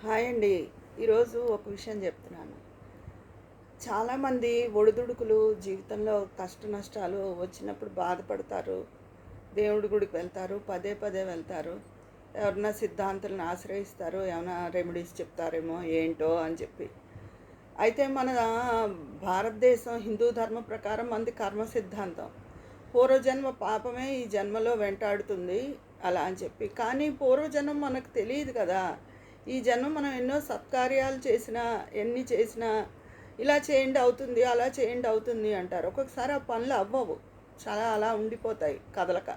Hi అండి. ఈరోజు ఒక విషయం చెప్తున్నాను. చాలామంది ఒడిదుడుకులు జీవితంలో కష్ట నష్టాలు వచ్చినప్పుడు బాధపడతారు. దేవుడి గుడికి వెళ్తారు పదే పదే వెళ్తారు. ఎవరన్నా సిద్ధాంతులను ఆశ్రయిస్తారు ఏమైనా రెమెడీస్ చెప్తారేమో ఏంటో అని చెప్పి. అయితే మన భారతదేశం హిందూ ధర్మ ప్రకారం మంది కర్మ సిద్ధాంతం. పూర్వజన్మ పాపమే ఈ జన్మలో వెంటాడుతుంది అలా అని చెప్పి. కానీ పూర్వజన్మ మనకు తెలియదు కదా. ఈ జన్మ మనం ఎన్నో సత్కార్యాలు చేసినా ఎన్ని చేసినా ఇలా చేయండి అవుతుంది అలా చేయండి అవుతుంది అంటారు. ఒక్కొక్కసారి ఆ పనులు అవ్వవు. చాలా అలా ఉండిపోతాయి కదలక.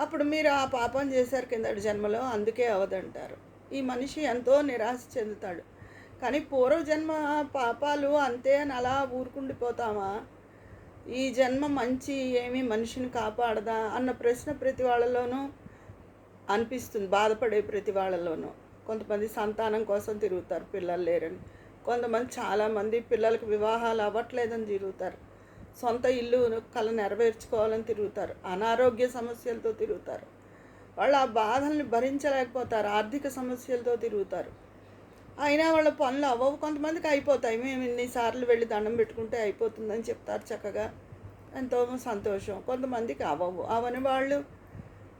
అప్పుడు మీరు ఆ పాపం చేశారు కిందటి జన్మలో అందుకే అవదంటారు. ఈ మనిషి ఎంతో నిరాశ చెందుతాడు. కానీ పూర్వజన్మ పాపాలు అంతే అని అలా ఊరుకుండిపోతామా? ఈ జన్మ మంచి ఏమి మనిషిని కాపాడదా? అన్న ప్రశ్న ప్రతి వాళ్ళలోనూ అనిపిస్తుంది బాధపడే ప్రతి వాళ్ళలోనూ. కొంతమంది సంతానం కోసం తిరుగుతారు పిల్లలు లేరని. కొంతమంది చాలామంది పిల్లలకు వివాహాలు అవ్వట్లేదని తిరుగుతారు. సొంత ఇల్లు కళ నెరవేర్చుకోవాలని తిరుగుతారు. అనారోగ్య సమస్యలతో తిరుగుతారు. వాళ్ళు ఆ బాధల్ని భరించలేకపోతారు ఆర్థిక సమస్యలతో తిరుగుతారు. అయినా వాళ్ళ పనులు అవ్వవు. కొంతమందికి అయిపోతాయి. మేము ఇన్నిసార్లు వెళ్ళి దండం పెట్టుకుంటే అయిపోతుందని చెప్తారు చక్కగా. ఎంతో సంతోషం. కొంతమందికి అవ్వవు. అవని వాళ్ళు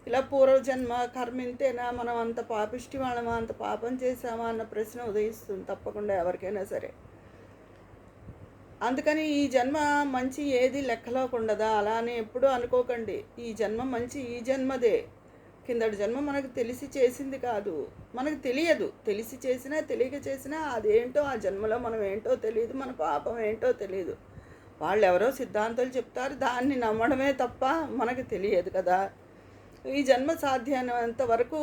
ఇలా పూర్వజన్మ కర్మింతేనా? మనం అంత పాపిష్టి వాళ్ళమా? అంత పాపం చేసామా అన్న ప్రశ్న ఉదయిస్తుంది తప్పకుండా ఎవరికైనా సరే. అందుకని ఈ జన్మ మంచి ఏది లెక్కలోకి ఉండదా అలా అని ఎప్పుడూ అనుకోకండి. ఈ జన్మ మంచి ఈ జన్మదే. కిందటి జన్మ మనకు తెలిసి చేసింది కాదు. మనకు తెలియదు. తెలిసి చేసినా తెలియక చేసినా అదేంటో ఆ జన్మలో మనం ఏంటో తెలియదు. మన పాపం ఏంటో తెలియదు. వాళ్ళు ఎవరో సిద్ధాంతాలు చెప్తారు. దాన్ని నమ్మడమే తప్ప మనకు తెలియదు కదా. ఈ జన్మ సాధ్యమైనంత వరకు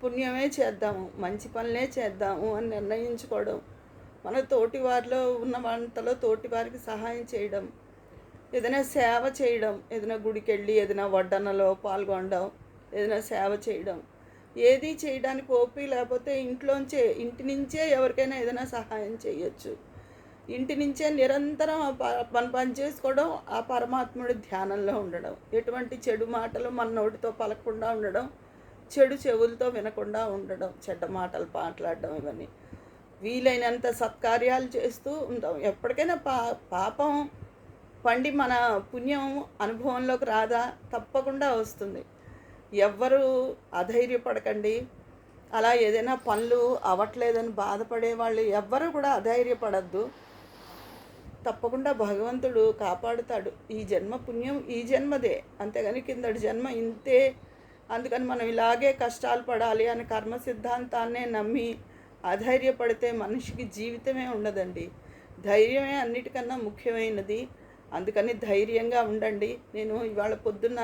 పుణ్యమే చేద్దాము మంచి పనులే చేద్దాము అని నిర్ణయించుకోవడం మన తోటి వారిలో ఉన్న వంటలో తోటి వారికి సహాయం చేయడం ఏదైనా సేవ చేయడం ఏదైనా గుడికి వెళ్ళి ఏదైనా వడ్డనలో పాల్గొనడం ఏదైనా సేవ చేయడం ఏది చేయడానికి ఓపి లేకపోతే ఇంట్లోంచే ఇంటి నుంచే ఎవరికైనా ఏదైనా సహాయం చేయొచ్చు. ఇంటి నుంచే నిరంతరం ప- పని పని చేసుకోవడం ఆ పరమాత్ముడి ధ్యానంలో ఉండడం. ఎటువంటి చెడు మాటలు మన నోటితో పలకకుండా ఉండడం చెడు చెవులతో వినకుండా ఉండడం చెడ్డ మాటలు మాట్లాడడం ఇవన్నీ. వీలైనంత సత్కార్యాలు చేస్తూ ఉంటాం. ఎప్పటికైనా పా పాపం పండి మన పుణ్యం అనుభవంలోకి రాదా? తప్పకుండా వస్తుంది. ఎవ్వరూ అధైర్యపడకండి. అలా ఏదైనా పనులు అవ్వట్లేదని బాధపడే వాళ్ళు ఎవ్వరూ కూడా అధైర్యపడద్దు. తప్పకుండా భగవంతుడు కాపాడుతాడు. ఈ జన్మ పుణ్యం ఈ జన్మదే. అంతేగాని కిందటి జన్మ ఇంతే. అందుకని మనం ఇలాగే కష్టాలు పడాలి అని కర్మ సిద్ధాంతాన్నే నమ్మి అధైర్యపడితే మనిషికి జీవితమే ఉండదండి. ధైర్యమే అన్నిటికన్నా ముఖ్యమైనది. అందుకని ధైర్యంగా ఉండండి. నేను ఇవాళ పొద్దున్న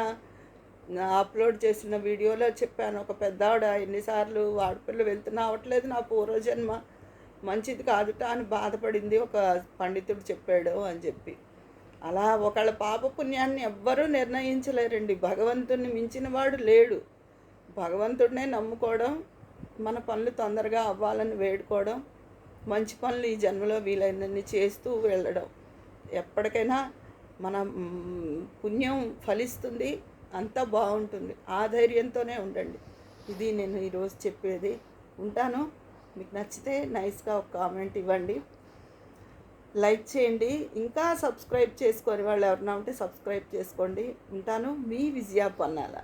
అప్లోడ్ చేసిన వీడియోలో చెప్పాను. ఒక పెద్దావిడ ఎన్నిసార్లు ఆడపిల్ల వెళ్తున్నా అవట్లేదు నా పూర్వజన్మ. మంచిది కాదుట అని బాధపడింది ఒక పండితుడు చెప్పాడు అని చెప్పి. అలా ఒకళ్ళ పాప పుణ్యాన్ని ఎవ్వరూ నిర్ణయించలేరండి. భగవంతుడిని మించిన వాడు లేడు. భగవంతుడినే నమ్ముకోవడం మన పనులు తొందరగా అవ్వాలని వేడుకోవడం మంచి పనులు ఈ జన్మలో వీలైనన్ని చేస్తూ వెళ్ళడం. ఎప్పటికైనా మన పుణ్యం ఫలిస్తుంది అంతా బాగుంటుంది. ఆ ధైర్యంతోనే ఉండండి. ఇది నేను ఈరోజు చెప్పేది. ఉంటాను. మీకు నచ్చితే నైస్గా ఒక కామెంట్ ఇవ్వండి. లైక్ చేయండి. ఇంకా సబ్స్క్రైబ్ చేసుకొని వాళ్ళు ఎవరన్నా ఉంటే సబ్స్క్రైబ్ చేసుకోండి. ఉంటాను. మీ విజయ పొన్నాల.